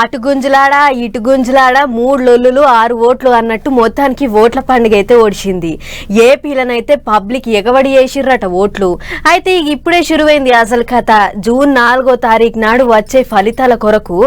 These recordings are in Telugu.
అటు గుంజులాడా ఇటు గుంజులాడ మూడు లొల్లులు ఆరు ఓట్లు అన్నట్టు మొత్తానికి ఓట్ల పండుగ అయితే ఓడిచింది. ఏపీలనైతే పబ్లిక్ ఎగబడి చేసిర్రట ఓట్లు. అయితే ఇప్పుడే శురువైంది అసలు కథ. జూన్ నాలుగో తారీఖు నాడు వచ్చే ఫలితాల కొరకు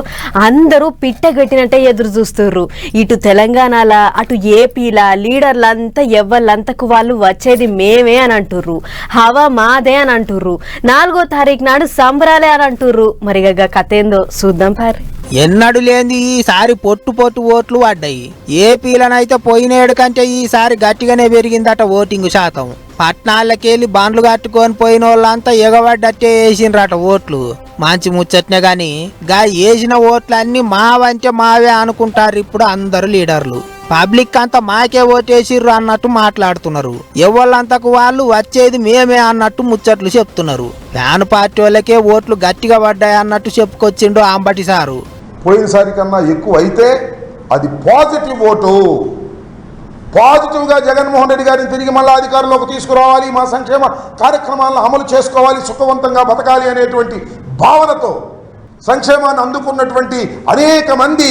అందరూ పిట్టగట్టినట్టే ఎదురు చూస్తుర్రు. ఇటు తెలంగాణల అటు ఏపీల లీడర్లంతా ఎవ్వళ్ళంతకు వాళ్ళు వచ్చేది మేమే అని అంటుర్రు. హవా మాదే అని అంటుర్రు. నాలుగో తారీఖు నాడు సంబరాలే అని అంటుర్రు. మరి కథ ఏందో చూద్దాం పారి. ఎన్నడు లేని ఈసారి పొట్టు పొట్టు ఓట్లు పడ్డాయి. ఏపీలనైతే పోయినేడు కంటే ఈసారి గట్టిగానే పెరిగిందట ఓటింగ్ శాతం. పట్నాలకెళ్ళి బండ్లు కట్టుకొని పోయిన వాళ్ళంతా ఎగబడ్డట్టే వేసినరట ఓట్లు. మంచి ముచ్చట్నే గాని గా వేసిన ఓట్లన్నీ మావంటే మావే అనుకుంటారు ఇప్పుడు అందరు లీడర్లు. పబ్లిక్ అంతా మాకే ఓటేసిర్రు అన్నట్టు మాట్లాడుతున్నారు. ఎవళ్ళంతకు వాళ్ళు వచ్చేది మేమే అన్నట్టు ముచ్చట్లు చెప్తున్నారు. ఫ్యాన్ పార్టీ వాళ్ళకే ఓట్లు గట్టిగా పడ్డాయి అన్నట్టు చెప్పుకొచ్చిండు అంబటి సారు. పోయినసారి కన్నా ఎక్కువ అయితే అది పాజిటివ్ ఓటు. పాజిటివ్గా జగన్మోహన్ రెడ్డి గారిని తిరిగి మళ్ళీ అధికారంలోకి తీసుకురావాలి మా సంక్షేమ కార్యక్రమాలను అమలు చేసుకోవాలి సుఖవంతంగా బతకాలి అనేటువంటి భావనతో సంక్షేమాన్ని అందుకున్నటువంటి అనేక మంది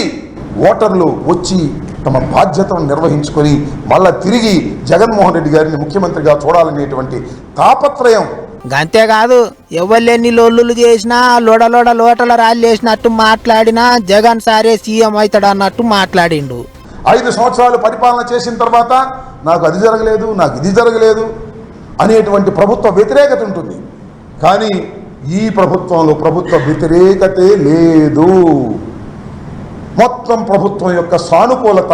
ఓటర్లు వచ్చి తమ బాధ్యతను నిర్వహించుకొని మళ్ళా తిరిగి జగన్మోహన్ రెడ్డి గారిని ముఖ్యమంత్రిగా చూడాలనేటువంటి తాపత్రయం అంతేకాదు ఎవ్వలేని లొల్లులు చేసినా లోడలోడ లోటల రాళ్ళు వేసినట్టు మాట్లాడినా జగన్ సారే సీఎం అవుతాడు అన్నట్టు మాట్లాడిండు. ఐదు సంవత్సరాలు పరిపాలన చేసిన తర్వాత నాకు అది జరగలేదు నాకు ఇది జరగలేదు అనేటువంటి ప్రభుత్వ వ్యతిరేకత ఉంటుంది. కానీ ఈ ప్రభుత్వంలో ప్రభుత్వ వ్యతిరేకతే లేదు. మొత్తం ప్రభుత్వం యొక్క సానుకూలత.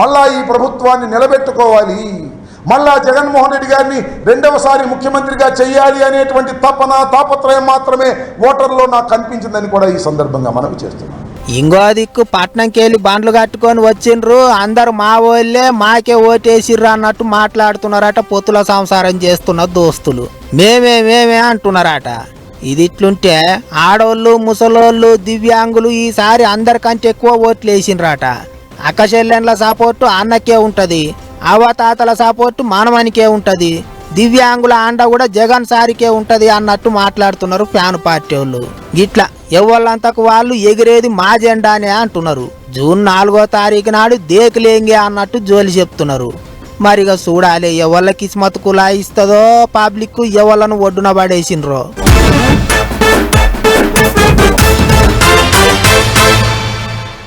మళ్ళా ఈ ప్రభుత్వాన్ని నిలబెట్టుకోవాలి. మళ్ళా జగన్మోహన్ రెడ్డి గారిని రెండవసారి ముఖ్యమంత్రిగా చేయాలి అనేటువంటి తపన తాపత్రయం మాత్రమే ఓటర్లో నాకు కనిపించిందని కూడా ఈ సందర్భంగా మనవి చేస్తున్నాను. ఇంకో దిక్కు పట్నంకెళ్ళి బండ్లు కట్టుకొని వచ్చిండ్రు. అందరు మా వాళ్ళే మాకే ఓటేసిర్రు అన్నట్టు మాట్లాడుతున్నారట పొత్తుల సంసారం చేస్తున్న దోస్తులు. మేమే మేమే అంటున్నారట. ఇది ఇట్లుంటే ఆడోళ్ళు ముసలోళ్ళు దివ్యాంగులు ఈసారి అందరికంటే ఎక్కువ ఓట్లు వేసిండ్రట అక్కచెల్లెండ్ల సపోర్టు అన్నకే ఉంటుంది. అవతాతల సపోర్టు మానవానికే ఉంటుంది. దివ్యాంగుల అండ కూడా జగన్ సారికే ఉంటుంది అన్నట్టు మాట్లాడుతున్నారు ఫ్యాన్ పార్టీ వాళ్ళు. గిట్లా ఎవళ్ళంతకు వాళ్ళు ఎగిరేది మా జెండానే అంటున్నారు. జూన్ నాలుగో తారీఖు నాడు దేకులేంగే అన్నట్టు జోలి చెప్తున్నారు. మరిగా చూడాలి ఎవళ్ళ కిస్మత్ కులా ఇస్తుందో పబ్లిక్ ఎవళ్ళను ఒడ్డున పడేసిండ్రో.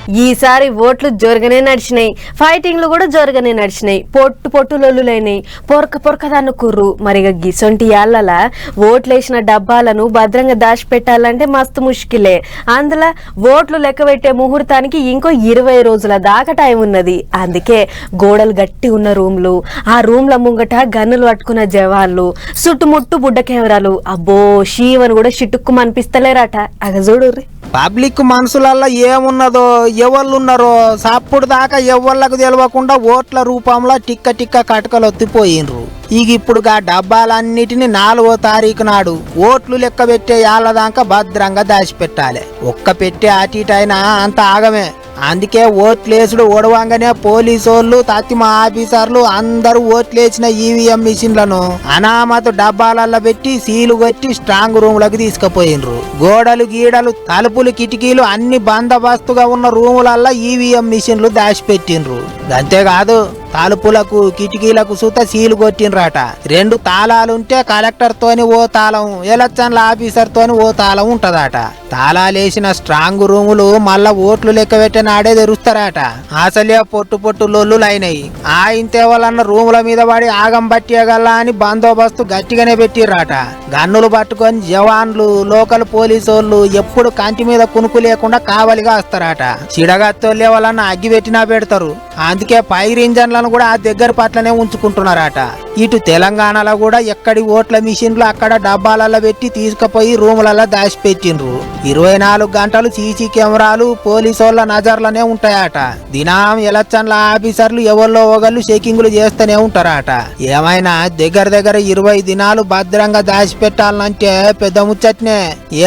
ఈసారి ఓట్లు జోరుగానే నడిచినాయి. ఫైటింగ్లు కూడా జోరుగానే నడిచినాయి. పొట్టు పొట్టు లొల్లులైనాయి. పొరక పొరక కుర్రు. మరి ఇక గిసొంటి యాళ్ళల ఓట్లేసిన డబ్బాలను భద్రంగా దాచిపెట్టాలంటే మస్తు ముష్కిలే. అందులో ఓట్లు లెక్క పెట్టే ముహూర్తానికి ఇంకో ఇరవై రోజుల దాకా టైం ఉన్నది. అందుకే గోడలు గట్టి ఉన్న రూమ్లు ఆ రూమ్ల ముంగట గన్నులు పట్టుకున్న జవాన్లు చుట్టుముట్టు బుడ్డ కెమెరాలు. అబ్బో షీవను కూడా చిటుక్కు అనిపిస్తలేరట అగ చూడుర్రి. పబ్లిక్ మనసులల్లో ఏమున్నదో ఎవళ్ళున్నారో సప్పుడు దాకా ఎవళ్ళకు తెలియకుండా ఓట్ల రూపంలో టిక్క టిక్క కటకలు ఒత్తిపోయినరు ఇక ఇప్పుడు గా డబ్బాలన్నిటిని నాలుగో తారీఖు నాడు ఓట్లు లెక్క పెట్టే యాళ్ళ దాకా భద్రంగా దాచిపెట్టాలి. ఒక్క పెట్టే అటు ఇటు అయినా అంత ఆగమే. అందుకే ఓట్లేసుడు ఓడవంగానే పోలీసోళ్ళు తత్తిమ ఆఫీసర్లు అందరూ ఓట్లేసిన ఈవీఎం మిషన్లను అనామత డబ్బాలల్లో పెట్టి సీలు కొట్టి స్ట్రాంగ్ రూములకు తీసుకుపోయినరు. గోడలు గీడలు తలుపులు కిటికీలు అన్ని బందోబస్తుగా ఉన్న రూములల్లో ఈవీఎం మిషన్లు దాచిపెట్టినరు. అంతేకాదు తలుపులకు కిటికీలకు సుత సీలు కొట్టినరాట రెండు తాళాలుంటే కలెక్టర్ తోని ఓ తాళం ఎలక్షన్ల ఆఫీసర్ తోని ఓ తాళం ఉంటదట. తాళాలేసిన స్ట్రాంగ్ రూములు మళ్ళా ఓట్లు లెక్క పెట్టినాడే తెరుస్తారట. అసలే పొట్టు పొట్టు లొల్లులైనాయి. ఆ ఇంతే వాళ్ళన్న రూముల మీద పడి ఆగం పట్టేయగల అని బందోబస్తు గట్టిగానే పెట్టిర్రట. గన్నులు పట్టుకొని జవాన్లు లోకల్ పోలీసోళ్ళు ఎప్పుడు కంటి మీద కునుకు లేకుండా కావలిగా వస్తారట. చిడగత్తోళ్ళే వాళ్ళన్న అగ్గి పెట్టినా పెడతారు. అందుకే ఫైర్ ఇంజన్లను కూడా ఆ దగ్గర పట్లనే ఉంచుకుంటున్నారట. ఇటు తెలంగాణలో కూడా ఎక్కడి ఓట్ల మిషన్లు అక్కడ డబ్బాలలో పెట్టి తీసుకుపోయి రూములలో దాచిపెట్టిండ్రు. ఇరవై నాలుగు గంటలు సీసీ కెమెరాలు పోలీసోళ్ళ నజర్లనే ఉంటాయట. దినం ఎలక్షన్ల ఆఫీసర్లు ఎవరిలో ఒకళ్ళు చెకింగ్లు చేస్తూనే ఉంటారట. ఏమైనా దగ్గర దగ్గర ఇరవై దినాలు భద్రంగా దాచిపెట్టాలంటే పెద్ద ముచ్చట్నే.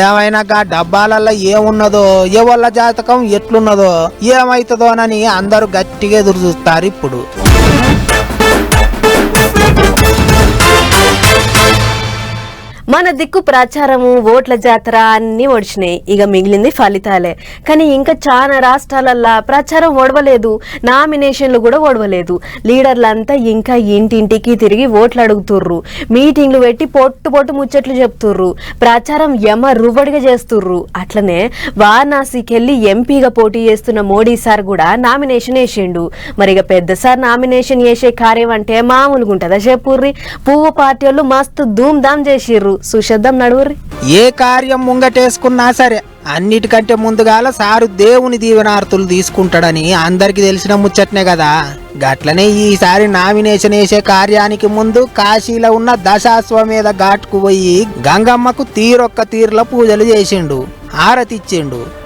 ఏమైనా గా డబ్బాలలో ఏమున్నదో ఎవళ్ళ జాతకం ఎట్లున్నదో ఏమైతుందోనని అందరూ గట్టిగా ఎదురు చూస్తారు ఇప్పుడు. మన దిక్కు ప్రచారము ఓట్ల జాతర అన్ని ఒడిచినాయి. ఇక మిగిలింది ఫలితాలే. కానీ ఇంకా చాలా రాష్ట్రాలల్లా ప్రచారం ఒడవలేదు. నామినేషన్లు కూడా ఓడవలేదు లీడర్లంతా ఇంకా ఇంటింటికి తిరిగి ఓట్లు అడుగుతుర్రు మీటింగ్లు పెట్టి పొట్టు పొట్టు ముచ్చట్లు చెప్తుర్రు. ప్రచారం యమ రువ్వడిగా చేస్తుర్రు. అట్లనే వారణాసికి వెళ్ళి ఎంపీగా పోటీ చేస్తున్న మోడీ సార్ కూడా నామినేషన్ వేసిండు. మరి ఇక పెద్ద సార్ నామినేషన్ చేసే కార్యం అంటే మామూలుగా ఉంటుందా చెప్పుర్రి? పువ్వు పార్టీ వాళ్ళు మస్తు ధూమ్ ధామ్ చేసిర్రు. సుశబ్దం నడువురి ఏ కార్యం ముంగటేసుకున్నా సరే అన్నిటికంటే ముందుగాల సారు దేవుని దీవెనార్తులు తీసుకుంటాడని అందరికి తెలిసిన ముచ్చట్నే కదా. గట్లనే ఈసారి నామినేషన్ వేసే కార్యానికి ముందు కాశీలో ఉన్న దశాశ్వమేధ ఘాట్కు పోయి గంగమ్మకు తీరొక్క తీరులో పూజలు చేసిండు ఆరతిచ్చిండు.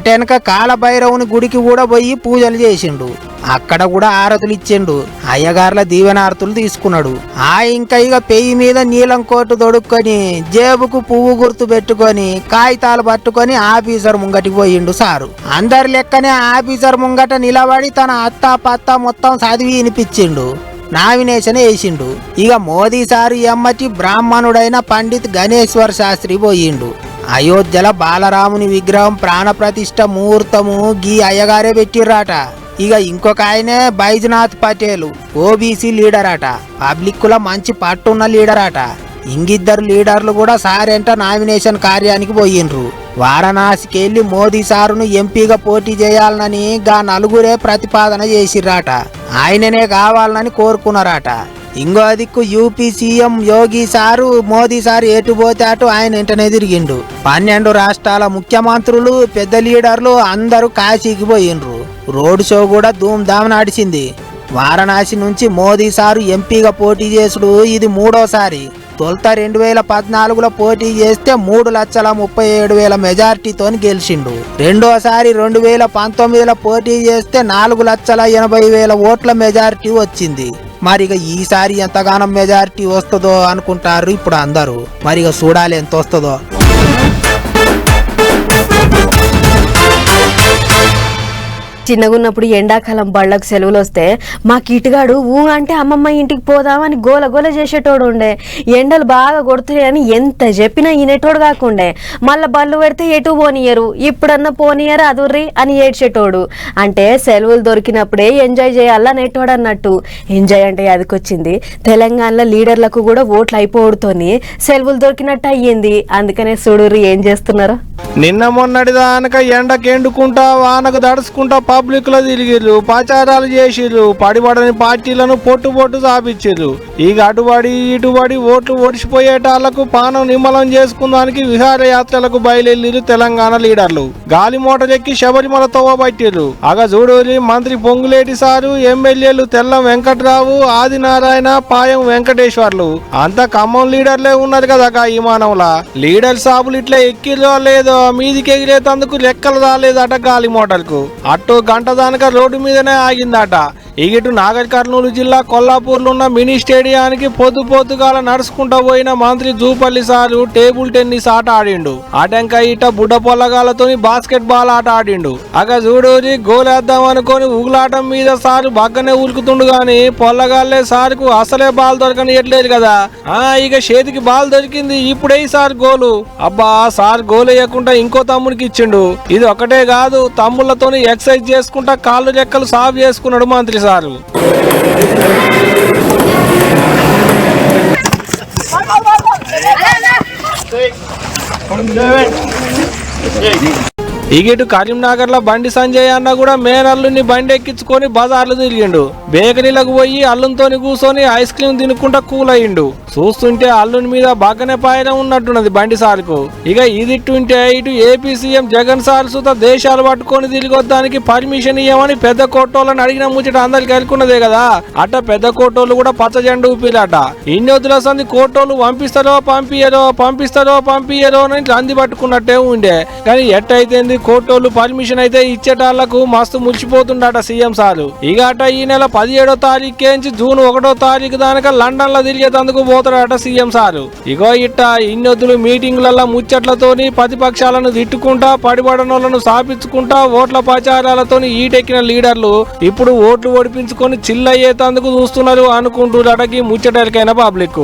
అటెనక కాలభైరవుని గుడికి కూడా పోయి పూజలు చేసిండు. అక్కడ కూడా ఆరతులు ఇచ్చిండు అయ్యగార్ల దీవెనారతులు తీసుకున్నాడు. ఆ ఇంకా ఇక పెయ్యి మీద నీలం కోటు దొడుక్కొని జేబుకు పువ్వు గుర్తు పెట్టుకొని కాగితాలు పట్టుకొని ఆఫీసర్ ముంగటికి పోయిండు సారు. అందరి లెక్కనే ఆఫీసర్ ముంగట నిలబడి తన అత్త పత్త మొత్తం చదివి వినిపించిండు. నామినేషన్ వేసిండు. ఇక మోదీ సారు ఎమ్మటి బ్రాహ్మణుడైన పండిత్ గణేశ్వర్ శాస్త్రి పోయిండు. అయోధ్యల బాలరాముని విగ్రహం ప్రాణప్రతిష్ఠ ముహూర్తము గీ అయ్యగారే పెట్టిర్రాట. ఇక ఇంకొక ఆయనే బైజ్నాథ్ పటేల్ ఓబీసీ లీడర్ అట పబ్లిక్ మంచి పట్టున్న లీడర్ అట ఇంగిద్దరు లీడర్లు కూడా సారెంట నామినేషన్ కార్యానికి పోయిండ్రు వారణాసికి వెళ్ళి మోదీ సారును ఎంపీగా పోటీ చేయాలనని గా నలుగురే ప్రతిపాదన చేసిర్రాట. ఆయననే కావాలని కోరుకున్నారట. ఇంకో దిక్కు UP CM Yogi sir Modi sir ఎటు పోతే అటు ఆయన వెంటనే తిరిగిండు. పన్నెండు రాష్ట్రాల ముఖ్యమంత్రులు పెద్ద లీడర్లు అందరూ కాశీకి పోయిండ్రు. రోడ్ షో కూడా ధూమ్ ధామ్ నడిచింది. వారణాసి నుంచి మోదీ సారు ఎంపీగా పోటీ చేసుడు ఇది మూడోసారి. తొలుత రెండు వేల పద్నాలుగులో పోటీ చేస్తే మూడు లక్షల ముప్పై ఏడు వేల మెజార్టీతో గెలిచిండు. రెండోసారి రెండు వేల పంతొమ్మిదిలో పోటీ చేస్తే నాలుగు లక్షల ఎనభై వేల ఓట్ల మెజారిటీ వచ్చింది. మరి ఇక ఈసారి ఎంతగానో మెజారిటీ వస్తుందో అనుకుంటారు ఇప్పుడు అందరూ. మరి ఇక చూడాలి ఎంత వస్తుందో చిన్నగున్నప్పుడు ఎండాకాలం బళ్ళకు సెలవులు వస్తే మా కిటుగాడు ఊ అంటే అమ్మమ్మ ఇంటికి పోదామని గోల గోల చేసేటోడు ఉండే ఎండలు బాగా కొడుతున్నాయని ఎంత చెప్పినా ఈనేటోడు కాకుండే. మళ్ళీ బళ్ళు పెడితే ఎటు పోనీయరు? ఇప్పుడన్నా పోనీయరు అదుర్రి? అని ఏడ్చేటోడు. అంటే సెలవులు దొరికినప్పుడే ఎంజాయ్ చేయాలనేటోడు అన్నట్టు ఎంజాయ్ అంటే అదికొచ్చింది తెలంగాణలో లీడర్లకు కూడా ఓట్లు అయిపోవడుతోని సెలవులు దొరికినట్టు అయ్యింది అందుకనే చూడుర్రి ఏం చేస్తున్నారు? నిన్న మొన్నటిదానక దానక ఎండకి ఎండుకుంటా వానకు దడుచుకుంటా పబ్లిక్లో తిరిగిర్రు ప్రచారాలు చేసిర్రు పడిపడని పార్టీలను పొట్టు పొట్టు చాపిచ్చిర్రు ఇక అటుబడి ఇటుబడి ఓట్లు ఓడిసిపోయేటాళ్ళకు పానం నిమ్మలం చేసుకుందానికి విహారయాత్రలకు బయలుదేరిరు తెలంగాణ లీడర్లు. గాలి మోటరెక్కి శబరిమల తోవబట్టిర్రు అగ చూడూరి మంత్రి పొంగులేటి సారు ఎమ్మెల్యేలు తెల్లం వెంకట్రావు ఆదినారాయణ పాయం వెంకటేశ్వర్లు. అంత ఖమ్మం లీడర్లే ఉన్నారు కదా ఈ మానవులా. లీడర్ సాబులు ఇట్లా ఎక్కిరో లేదో మీదికి ఎగిరేతందుకు లెక్కలు రాలేదట గాలి మోటార్కు. అటు గంట దానక రోడ్డు మీదనే ఆగిందట. ఇగిటు నాగర్ కర్నూలు జిల్లా కొల్లాపూర్లో ఉన్న మినీ స్టేడియానికి పొద్దు పొద్దుగాల నడుచుకుంటా పోయిన మంత్రి జూపల్లి సారు టేబుల్ టెన్నిస్ ఆట ఆడిండు. ఆటంక ఇట బుడ్డ పొల్లగాలతో బాస్కెట్ బాల్ ఆట ఆడిండు. అగ చూడూరి గోలేద్దాం అనుకొని ఉగులాటం మీద సారు బగ్గనే ఉరుకుతుండు గాని పొల్లగాళ్ళే సారుకు అసలే బాల్ దొరకనియట్లేదు కదా. ఆ ఇక చేతికి బాల్ దొరికింది ఇప్పుడే సార్ గోలు. అబ్బా సార్ గోల్ వేయకుండా ఇంకో తమ్ముడికి ఇచ్చిండు. ఇది ఒకటే కాదు తమ్ముళ్ళతోని ఎక్సర్సైజ్ చేసుకుంటా కాళ్ళు రెక్కలు సాఫ్ చేసుకున్నాడు మంత్రి సార్. સારું ఇగిటు కరీంనగర్లో బండి సంజయ్ అన్న కూడా మేనల్లుని బండి ఎక్కించుకొని బజార్లు తిరిగిండు. బేకరీలకు పోయి అల్లునితోని కూర్చొని ఐస్ క్రీమ్ తినుకుంటా కూల్ అయ్యిండు చూస్తుంటే అల్లుని మీద బాగానే పాయనం ఉన్నట్టున్నది బండి సార్కు. ఇక ఇదిట్టుంటే ఇటు ఏపీ సీఎం జగన్ సార్ సుత దేశాలు పట్టుకొని తిరిగొద్దానికి పర్మిషన్ ఇవ్వమని పెద్ద కోటోళ్ళని అడిగిన ముచ్చట అందరికి కలుకున్నదే కదా. అట్ట పెద్ద కోటోళ్ళు కూడా పచ్చ జెండా ఊపిరాట ఇన్ని వద్దుల సంది కోటోళ్ళు పంపిస్తారో పంపియరో పంపిస్తారో పంపియరో అని రంది పట్టుకున్నట్టే ఉండే. కానీ ఎట్టయితేంది కోర్టోళ్ళు పర్మిషన్ అయితే ఇచ్చేటాళ్ళకు మస్తు మురిచిపోతుండట సీఎం సారు. ఇక అట ఈ నెల పదిహేడో తారీఖుకేంచి జూన్ ఒకటో తారీఖు దానిక లండన్లో తిరిగేందుకు పోతాడట సీఎం సారు. ఇగో ఇట్ట ఇన్నొద్దులు మీటింగ్లలో ముచ్చట్లతోని ప్రతిపక్షాలను తిట్టుకుంటా పడిపడనోళ్ళను స్థాపించుకుంటా ఓట్ల ప్రచారాలతోని ఈటెక్కిన లీడర్లు ఇప్పుడు ఓట్లు ఓడిపించుకొని చిల్లయ్యేతందుకు చూస్తున్నారు అనుకుంటున్నారటకి ముచ్చటరికైన పబ్లిక్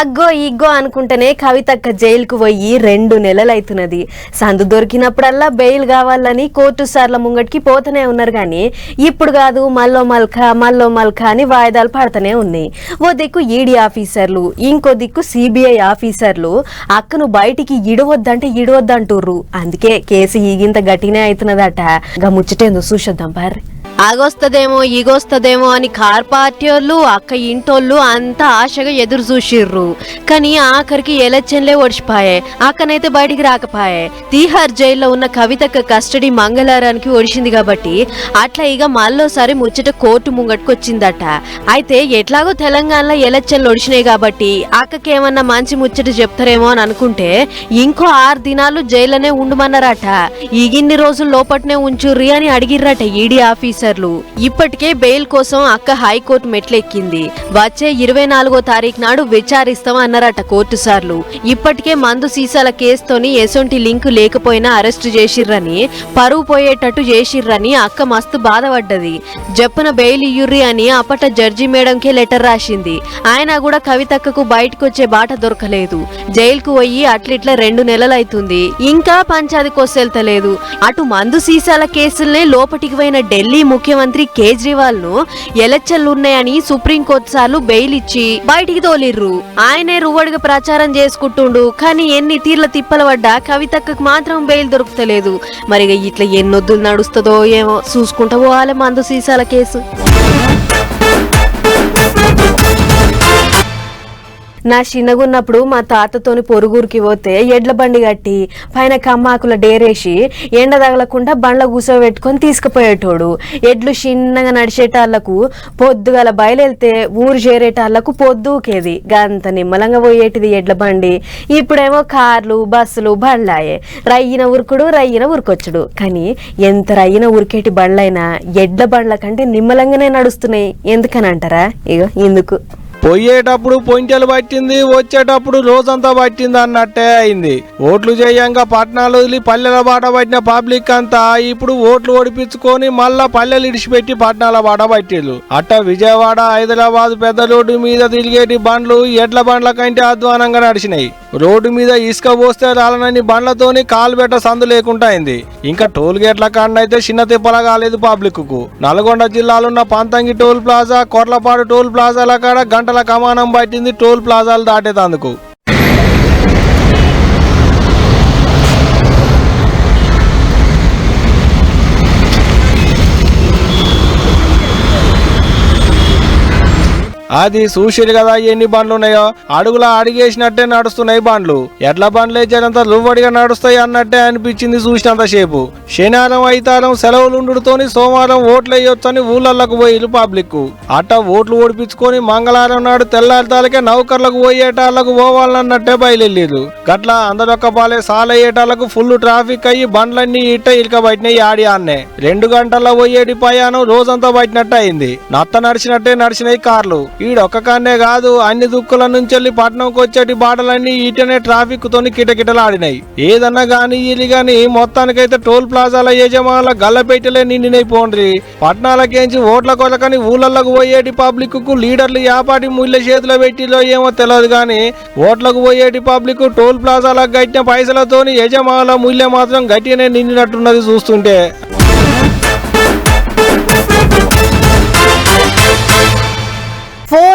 అగ్గో ఇగ్గో అనుకుంటేనే కవితక్క జైలుకు పోయి రెండు నెలలు అవుతున్నది సందు దొరికినప్పుడల్లా బెయిల్ కావాలని కోర్టు సార్ల ముంగటికి పోతూనే ఉన్నారు కానీ ఇప్పుడు కాదు మల్లో మల్క మల్లో మల్క అని వాయిదాలు పడుతూనే ఉన్నాయి. ఓ దిక్కు ఈడీ ఆఫీసర్లు ఇంకో దిక్కు సిబిఐ ఆఫీసర్లు అక్కను బయటికి ఇడవద్దంటే ఇడవద్దంటుర్రు. అందుకే కేసు ఈగింత గట్టినే అవుతున్నదట గా ముచ్చటేందో చూసొద్దాం బార్రి ఆగొస్తదేమో ఈగొస్తదేమో అని కార్ పార్టీ వాళ్ళు అక్క ఇంటోళ్ళు అంతా ఆశగా ఎదురు చూసిర్రు. కానీ ఆఖరికి ఎలక్షన్లే ఒడిచిపాయే అక్కనైతే బయటికి రాకపాయే. తీహార్ జైల్లో ఉన్న కవితక్క కస్టడీ మంగళవారానికి ఒడిచింది కాబట్టి అట్లా ఇక మళ్ళోసారి ముచ్చట కోర్టు ముంగట్టుకు వచ్చిందట అయితే ఎట్లాగో తెలంగాణలో ఎలక్షన్లు ఒడిచినాయి కాబట్టి అక్కకేమన్నా మంచి ముచ్చట చెప్తారేమో అని అనుకుంటే ఇంకో ఆరు దినాలు జైల్లోనే ఉండమన్నారట. ఈగిన్ని రోజులు లోపట్నే ఉంచుర్రి అని అడిగిర్రట ఈడీ ఆఫీసర్. ఆఫీసర్లు. ఇప్పటికే బెయిల్ కోసం అక్క హైకోర్టు మెట్లెక్కింది. వచ్చే ఇరవై నాలుగో తారీఖు నాడు విచారిస్తాం అన్నారట కోర్టు సార్లు. ఇప్పటికే మందు సీసాల కేసుతోని ఎసొంటి లింక్ లేకపోయినా అరెస్టు చేసిర్రని పరువు పోయేటట్టు చేసిర్రని అక్క మస్తు బాధపడ్డది. జప్పున బెయిల్ ఇయ్యుర్రి అని అప్పట జడ్జి మేడంకే లెటర్ రాసింది. ఆయన కూడా కవితక్కకు బయటకు వచ్చే బాట దొరకలేదు. జైలుకు పోయి అట్లిట్లా రెండు నెలలైతుంది. ఇంకా పంచాది కొస్సెళ్తలేదు అటు మందు సీసాల కేసుల్నే లోపటికి పోయిన ఢిల్లీ ముఖ్యమంత్రి కేజ్రీవాల్ను ఎలక్షన్లు ఉన్నాయని సుప్రీంకోర్టు సార్లు బెయిల్ ఇచ్చి బయటికి తోలిర్రు. ఆయనే రువ్వడిగా ప్రచారం చేసుకుంటుండు. కానీ ఎన్ని తీర్ల తిప్పల పడ్డా కవితక్కకు మాత్రం బెయిల్ దొరుకుతలేదు. మరి ఇట్లా ఎన్నొద్దులు నడుస్తుందో ఏమో చూసుకుంటా పోవాలి మందు సీసాల కేసు. నా చిన్నగున్నప్పుడు మా తాతతోని పొరుగురికి పోతే ఎడ్ల బండి కట్టి పైన కమ్మాకుల డేరేసి ఎండ తగలకుండా బండ్ల కూసోబెట్టుకొని తీసుకుపోయేటోడు. ఎడ్లు చిన్నగా నడిచేటాళ్ళకు పొద్దుగల బయలుదేరితే ఊరు చేరేటాళ్ళకు పొద్దుకేది గంత నిమ్మలంగా పోయేటిది ఎడ్ల బండి. ఇప్పుడేమో కార్లు బస్సులు బండ్లాయే. రయ్యిన ఉరుకుడు రయ్యిన ఉరుకొచ్చుడు కానీ ఎంత రయ్యిన ఉరికేటి బండ్లైనా ఎడ్ల బండ్ల కంటే నిమ్మలంగానే నడుస్తున్నాయి. ఎందుకని అంటారా ఇగో ఎందుకు పోయేటప్పుడు పొంచెలు పట్టింది వచ్చేటప్పుడు రోజంతా పట్టింది అన్నట్టే అయింది. ఓట్లు చేయంగా పట్టణాలు వదిలి పల్లెల బాట పట్టిన పబ్లిక్ అంతా ఇప్పుడు ఓట్లు ఓడిపించుకొని మళ్ళా పల్లెలు ఇడిచిపెట్టి పట్టణాల బాట పట్టిళ్ళు అట్ట విజయవాడ హైదరాబాద్ పెద్ద రోడ్డు మీద తిరిగేటి బండ్లు ఎడ్ల బండ్ల కంటే అధ్వానంగా నడిచినాయి. రోడ్డు మీద ఇసుక పోస్తే రాలనని బండ్లతోని కాలు పెట్ట సందు లేకుండా అయింది. ఇంకా టోల్ గేట్ల అయితే చిన్న తిప్పల కాలేదు పబ్లిక్కు Nalgonda జిల్లాలున్న Pantangi toll plaza Korlapadu toll ప్లాజాల కాడ గంట గంటల కమానం పట్టింది టోల్ ప్లాజాలు దాటేతందుకు. అది చూసిరు కదా ఎన్ని బండ్లు ఉన్నాయో అడుగుల అడిగేసినట్టే నడుస్తున్నాయి బండ్లు. ఎడ్ల బండ్లు వేసేంత లువ్వడిగా నడుస్తాయి అన్నట్టే అనిపించింది చూసినంత సేపు. శనివారం అయితారం సెలవులుండుతోని సోమవారం ఓట్లు వేయొచ్చని ఊళ్ళకు పోయిలు పబ్లిక్ అట్ట ఓట్లు ఓడిపించుకొని మంగళవారం నాడు తెల్లారితాలకే నౌకర్లకు పోయేటాళ్ళకు పోవాలన్నట్టే బయలుదేరు గట్ల అందరొక్క పాలే సాలయ్యేటాళ్ళకు ఫుల్ ట్రాఫిక్ అయ్యి బండ్లన్నీ ఇట్ట ఇటుక బయటనే ఆడి ఆన్నే రెండు గంటల్లో పోయేటి ప్రయాణం రోజంతా బయటనట్టు అయింది నత్త నడిచినట్టే నడిచినాయి కార్లు. ఈడొక్క కన్నే కాదు అన్ని దుక్కుల నుంచి వెళ్ళి పట్నంకి వచ్చేటి బాటలన్నీ ఇటనే ట్రాఫిక్ తోని కిటకిటలాడినాయి. ఏదన్నా గాని ఇది గాని మొత్తానికైతే టోల్ ప్లాజాల యజమానుల గల్లపెట్టెలే నిండినై పోండ్రి. పట్నాలకేంచి ఓట్ల కొలకని ఊళ్ళకు పోయేటి పబ్లిక్కు లీడర్లు యాపాటి ముళ్ళ చేతిలో పెట్టిలో ఏమో తెలియదు గాని ఓట్లకు పోయేటి పబ్లిక్ టోల్ ప్లాజాలకు కట్టిన పైసలతోని యజమానుల ముళ్ళ మాత్రం గట్టినే నిండినట్టున్నది చూస్తుంటే.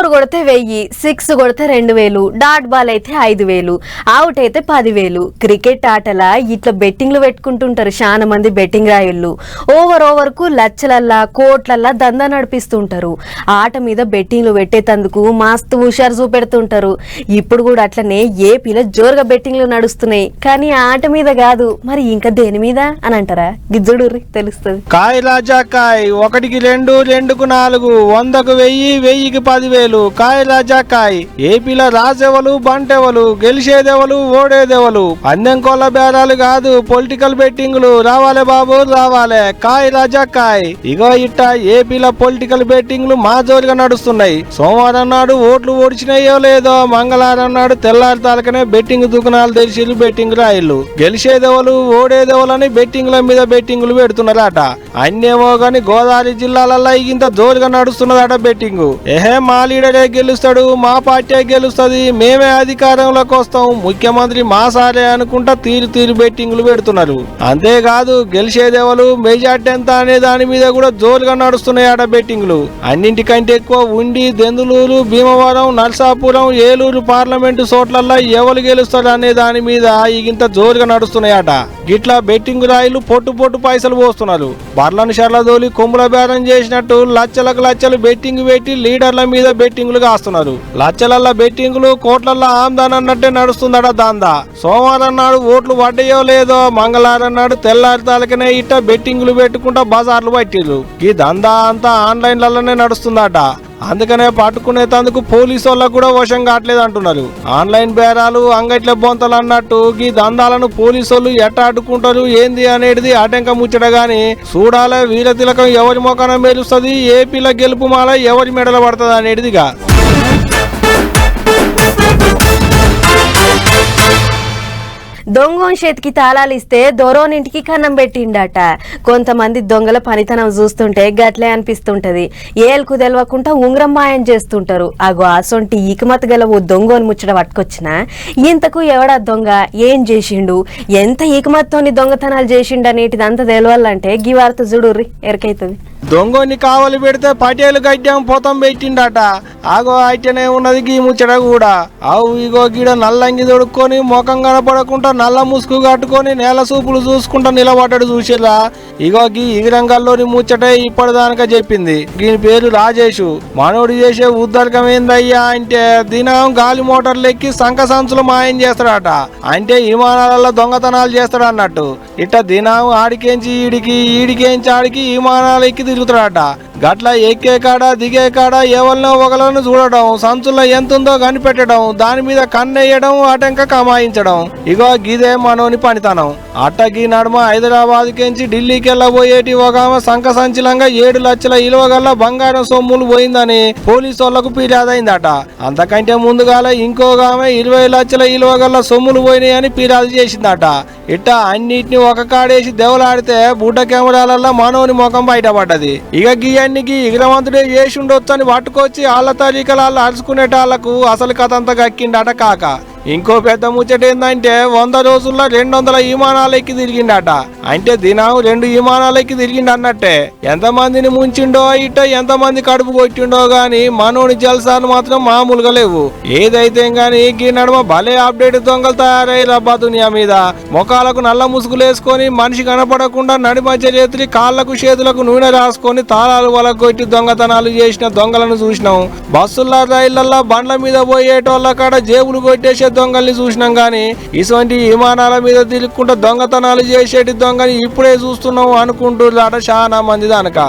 ఫోర్ కొడితే వెయ్యి సిక్స్ కొడితే రెండు వేలు డాట్ బాల్ అయితే ఐదు వేలు అవుట్ అయితే పదివేలు క్రికెట్ ఆటల ఇట్లా బెట్టింగ్లు పెట్టుకుంటుంటారు చాలా మంది బెట్టింగ్ రాయుళ్ళు. ఓవర్ ఓవర్కు లచ్చలల్లా కోట్లల్లా దందా నడిపిస్తుంటారు. ఆట మీద బెట్టింగ్లు పెట్టేటందుకు మస్తు హుషారు చూపెడుతుంటారు. ఇప్పుడు కూడా అట్లనే ఏపీలో జోరుగా బెట్టింగ్లు నడుస్తున్నాయి. కానీ ఆట మీద కాదు. మరి ఇంకా దేని మీద అని అంటారా? గిజ్జుడు తెలుస్తుంది. కాయ్ రాజా కాయ్ ఒకటికి రెండు రెండుకు నాలుగు వందకు వెయ్యి వెయ్యికి పదివేలు. కాయలు రాజా కాయ్. ఏపీలో రాసేవలు బంటెవలు గెలిచేదేవలు ఓడేదేవలు? పందెం కోళ్ళ బేరాలు కాదు పొలిటికల్ బెట్టింగ్లు. రావాలే బాబు రావాలే. కాయ్ రాజా కాయ్. ఇగో ఇట్ట ఏపీలో పొలిటికల్ బెట్టింగ్లు మా జోరుగా నడుస్తున్నాయి. సోమవారం నాడు ఓట్లు ఓడిచినాయో లేదో మంగళవారం నాడు తెల్లారి తాలకనే బెట్టింగ్ దుకాణాలు తెరిచిలు బెట్టింగ్ రాయిల్లు గెలిచేదేవలు ఓడేదేవలని బెట్టింగ్ల మీద బెట్టింగ్లు పెడుతున్నారట. అన్నేమో గాని గోదావరి జిల్లాలలో ఇంత జోరుగా నడుస్తున్నదట బెట్టింగ్. ఏహే మాలీడ లీడరే గెలుస్తాడు మా పార్టీ గెలుస్తుంది మేమే అధికారంలోకి వస్తాం ముఖ్యమంత్రి మా సారే అనుకుంటా తీరు తీరు బెట్టింగ్లు పెడుతున్నారు. అంతేకాదు గెలిచేదేవలు మెజార్టీ ఎంత అనే దాని మీద కూడా జోరుగా నడుస్తున్నాయి ఆడ బెట్టింగ్లు. అన్నింటికంటే ఎక్కువ ఉండి దెందులూరు భీమవరం నర్సాపురం ఏలూరు పార్లమెంటు చోట్లల్లో ఎవరు గెలుస్తారు అనే దాని మీద ఇంత జోరుగా నడుస్తున్నాయట గిట్లా బెట్టింగ్ రాయిలు పొట్టు పొట్టు పైసలు పోస్తున్నారు. బర్లను షర్లదోలి కొమ్ముల బేరం చేసినట్టు లచ్చలకు లచ్చలు బెట్టింగ్ పెట్టి లీడర్ల మీద బెట్టింగ్లు కాస్తున్నారు. లచ్చలల్ల బెట్టింగ్లు కోట్లల్లో ఆమ్దాన్ అన్నట్టే నడుస్తుందట దాందా. సోమవారం నాడు ఓట్లు పడ్డాయో లేదో మంగళవారం నాడు తెల్లారి తాలకనే ఇట్ట బెట్టింగ్లు పెట్టుకుంటా బజార్లు పట్టిరు ఈ దందా అంతా ఆన్లైన్లలోనే నడుస్తుందట. అందుకనే పట్టుకునేందుకు పోలీసు వాళ్ళకు కూడా వశం కావట్లేదు అంటున్నారు. ఆన్లైన్ బేరాలు అంగట్ల బొంతలు అన్నట్టు ఈ దందాలను పోలీసు వాళ్ళు ఎట్ట అడ్డుకుంటారు ఏంది అనేది ఆటంక ముచ్చట గాని చూడాలే వీర తిలకం ఎవరి మొఖాన మేలుస్తుంది ఏపీల గెలుపు మాల ఎవరి మెడల పడుతుంది అనేదిగా దొంగోన్ చేతికి తాళాలు ఇస్తే దొరోనింటికి కన్నం పెట్టిండట. కొంతమంది దొంగల పనితనం చూస్తుంటే గట్లే అనిపిస్తుంటది. ఏల్కు తెలవకుండా ఉంగరం మాయం చేస్తుంటారు. అగో అసొంటి ఈకమత గల ఓ దొంగోని ముచ్చట పట్టుకొచ్చిన ఇంతకు ఎవడా దొంగ? ఏం చేసిండు? ఎంత ఈకమత్తోని దొంగతనాలు చేసిండు అనేటిదంతా తెలవాలంటే గీ వార్త చూడుర్రి ఎరకైతుంది. దొంగని కావలి పెడితే పటేలు గడ్డం పొతం పెట్టిండట. ఆగో అయితేనే ఉన్నది గీ ముచ్చట కూడా. ఆవు ఇగో గీడ నల్లంగి దొడుక్కొని ముఖం కనపడకుండా నల్ల ముసుగు కట్టుకొని నేల సూపులు చూసుకుంటా నిలబడ్డాడు చూసిరా ఇగో గీ ఇగిరంగల్లోని ముచ్చటే ఇప్పటిదానిక చెప్పింది. దీని పేరు రాజేషు. మనోడు చేసే ఉద్దరకం ఏందయ్యా అంటే దినం గాలి మోటార్లు ఎక్కి సంక సంచులు మాయం చేస్తాడట. అంటే విమానాలలో దొంగతనాలు చేస్తాడు అన్నట్టు ఇట్ట దినం ఆడికేంచి ఈడికి ఈడికేంచి ఆడికి విమానాలు ఎక్కి ഇരുപത്തിരണ്ട് കേട്ടാ గట్ల ఎక్కే కాడ దిగే కాడ ఎవరినో ఒకలను చూడడం సంచుల్లో ఎంతుందో కనిపెట్టడం దాని మీద కన్నెయ్యడం అటంక కమాయించడం. ఇగో గిదే మనోని పనితనం. అట్టకి నడుమ హైదరాబాద్ కెంచి ఢిల్లీకి వెళ్ళబోయేటి ఒక ఆమె సంఖ సంచలంగా ఏడు లక్షల ఇలువగల్ల బంగారం సొమ్ములు పోయిందని పోలీసు వాళ్ళకు ఫిర్యాదైందట. అంతకంటే ముందుగాల ఇంకొక ఆమె ఇరవై లక్షల ఇలువగల్ల సొమ్ములు పోయినాయని ఫిర్యాదు చేసిందట. ఇట్ట అన్నిటిని ఒక కాడేసి దెవలాడితే బుడ్డ కెమెరాలలో మనోని ముఖం బయటపడ్డది. ఇక గియన్నికి ఇగ్రవంతుడే చేసి ఉండొచ్చు అని పట్టుకొచ్చి వాళ్ళ తరీకలు వాళ్ళు అరుచుకునేటాళ్ళకు అసలు కథ అంతా గక్కిండట కాక. ఇంకో పెద్ద ముచ్చట ఏంటంటే వంద రోజుల్లో రెండు వందల విమానాలు ఎక్కి తిరిగిండట. అంటే దినం రెండు విమానాలు ఎక్కి తిరిగిండు అన్నట్టే ఎంతమందిని ముంచిండో ఇట్ట ఎంతమంది కడుపు కొట్టిండో గాని మనోని జల్సాలు మాత్రం మామూలుగా లేవు. ఏదైతే గాని ఈ నడుమ భలే అప్డేట్ దొంగలు తయారయ్యి రబ్బా దునియా మీద. ముఖాలకు నల్ల ముసుగులు వేసుకొని మనిషి కనపడకుండా నడి చేతులు కాళ్ళకు చేతులకు నూనె రాసుకొని తాళాలు వలకు కొట్టి దొంగతనాలు చేసిన దొంగలను చూసినాం. బస్సుల్లో రైళ్ళలో బండ్ల మీద పోయేటోళ్ళ కాడ జేబులు కొట్టేసే దొంగల్ని చూసినాం కానీ ఇటువంటి విమానాల మీద తిరుగుకుంటూ దొంగతనాలు చేసేటి దొంగని ఇప్పుడే చూస్తున్నాం అనుకుంటున్నారట చాలా మంది దానక.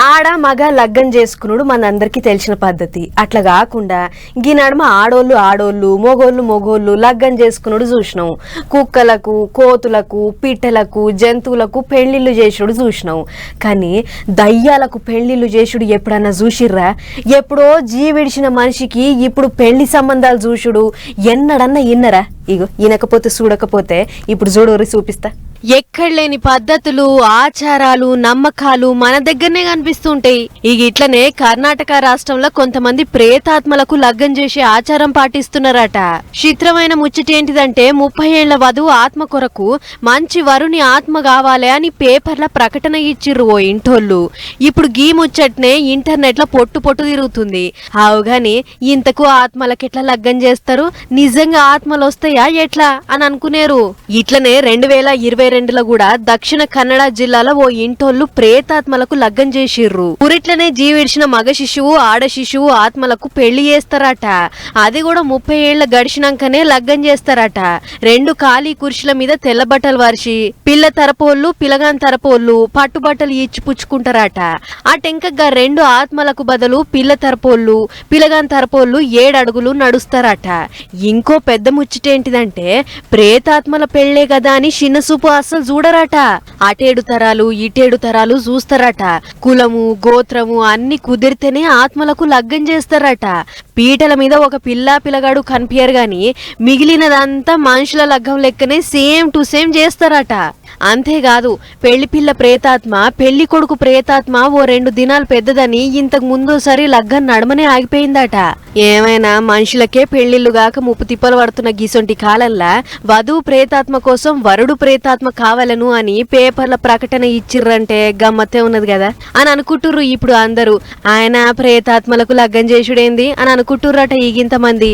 ఆడ మగ లగ్గం చేసుకునుడు మనందరికీ తెలిసిన పద్ధతి. అట్లా కాకుండా గీ నడుమ ఆడోళ్ళు ఆడోళ్ళు మొగోళ్ళు మొగోళ్ళు లగ్గం చేసుకునుడు చూసినాం. కుక్కలకు కోతులకు పిట్టలకు జంతువులకు పెళ్ళిళ్ళు చేసుడు చూసినాం. కానీ దయ్యాలకు పెళ్ళిళ్ళు చేసుడు ఎప్పుడన్నా చూసిర్రా? ఎప్పుడో జీవిడిచిన మనిషికి ఇప్పుడు పెళ్ళి సంబంధాలు చూసుడు. ఎన్నడన్నా ఇన్నరా? ఇగో ఇనకపోతే చూడకపోతే ఇప్పుడు చూడోరి చూపిస్తా. ఎక్కడ లేని పద్ధతులు ఆచారాలు నమ్మకాలు మన దగ్గరనే కనిపిస్తుంటాయి. ఇక ఇట్లనే కర్ణాటక రాష్ట్రంలో కొంతమంది ప్రేతాత్మలకు లగ్గం చేసే ఆచారం పాటిస్తున్నారట. చిత్రమైన ముచ్చట ఏంటిదంటే ముప్పై ఏళ్ళ వధువు ఆత్మ కొరకు మంచి వరుని ఆత్మ కావాలి అని పేపర్ల ప్రకటన ఇచ్చిర్రు ఓ ఇంటోళ్ళు. ఇప్పుడు గీ ముచ్చట్నే ఇంటర్నెట్లో పొట్టు పొట్టు తిరుగుతుంది. అవుగాని ఇంతకు ఆత్మలకి ఎట్లా లగ్గం చేస్తారు? నిజంగా ఆత్మలు వస్తే ఎట్లా? అని అనుకునేరు. ఇట్లనే రెండు వేల ఇరవై రెండులో కూడా దక్షిణ కన్నడ జిల్లాలో ఓ ఇంటోళ్ళు ప్రేతాత్మలకు లగ్గం చేసిర్రు. పురిట్లనే జీవిడిచిన మగ శిశువు ఆడ శిశువు ఆత్మలకు పెళ్ళి చేస్తారట. అది కూడా ముప్పై ఏళ్ళ గడిచినాకనే లగ్గం చేస్తారట. రెండు ఖాళీ కుర్చీల మీద తెల్ల బట్టలు వరిచి పిల్ల తరపోళ్ళు పిలగాన్ తరపోళ్ళు పట్టుబట్టలు ఇచ్చి పుచ్చుకుంటారట ఆ టెంకగా రెండు ఆత్మలకు బదులు పిల్ల తరపోళ్ళు పిలగాన్ తరపోళ్ళు ఏడడుగులు నడుస్తారట. ఇంకో పెద్ద ముచ్చటేంటిదంటే ప్రేతాత్మల పెళ్ళే కదా అని చిన్న సూపు అస్సలు చూడరట. అటేడు తరాలు ఇటేడు తరాలు చూస్తారట. కులము గోత్రము అన్ని కుదిరితేనే ఆత్మలకు లగ్గం చేస్తారట. పీటల మీద ఒక పిల్లా పిల్లగాడు కనిపించరు గాని మిగిలినదంతా మనుషుల లగ్గం లెక్కనే సేమ్ టు సేమ్ చేస్తారట. అంతేకాదు పెళ్ళి పిల్ల ప్రేతాత్మ పెళ్ళి కొడుకు ప్రేతాత్మ ఓ రెండు దినాలు పెద్దదని ఇంతకు ముందోసారి లగ్గం నడమనే ఆగిపోయిందట. ఏమైనా మనుషులకే పెళ్ళిళ్ళు గాక ముప్పు తిప్పలు పడుతున్న గీసొంటి కాలంలా వధువు ప్రేతాత్మ కోసం వరుడు ప్రేతాత్మ కావాలను అని పేపర్ల ప్రకటన ఇచ్చిర్రంటే గమ్మత్తే ఉన్నది కదా. అని అనుకుంటుర్రు ఇప్పుడు అందరూ. ఆయన ప్రేతాత్మలకు లగ్గం చేసుడేంది? అని అనుకుంటుర్రట ఈగింత మంది